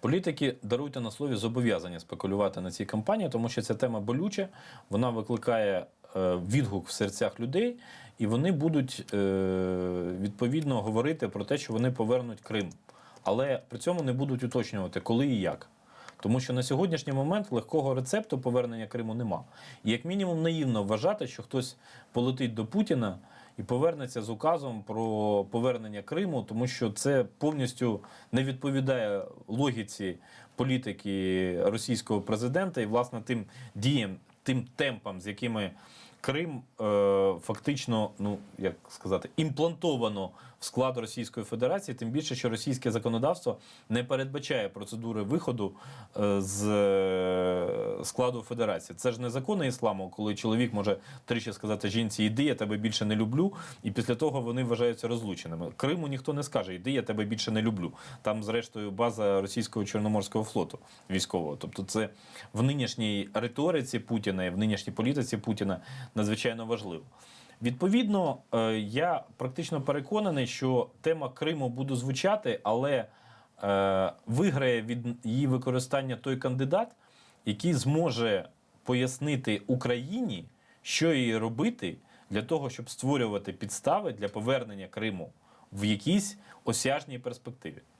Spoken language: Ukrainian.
Політики даруйте на слові зобов'язання спекулювати на цій кампанії, тому що ця тема болюча, вона викликає е, відгук в серцях людей, і вони будуть е, відповідно говорити про те, що вони повернуть Крим. Але при цьому не будуть уточнювати, коли і як. Тому що на сьогоднішній момент легкого рецепту повернення Криму нема. І як мінімум наївно вважати, що хтось полетить до Путіна і повернеться з указом про повернення Криму, тому що це повністю не відповідає логіці політики російського президента і власне тим діям, тим темпам, з якими Крим е, фактично, ну як сказати, імплантовано в склад Російської Федерації, тим більше, що російське законодавство не передбачає процедури виходу е, з складу Федерації. Це ж не закони ісламу, коли чоловік може тричі сказати жінці, іди, я тебе більше не люблю, і після того вони вважаються розлученими. Криму ніхто не скаже, іди, я тебе більше не люблю. Там, зрештою, база російського чорноморського флоту військового. Тобто, це в нинішній риториці Путіна і в нинішній політиці Путіна надзвичайно важливо. Відповідно, е, я практично переконаний, що тема Криму буде звучати, але е, виграє від її використання той кандидат, який зможе пояснити Україні, що їй робити для того, щоб створювати підстави для повернення Криму в якійсь осяжній перспективі.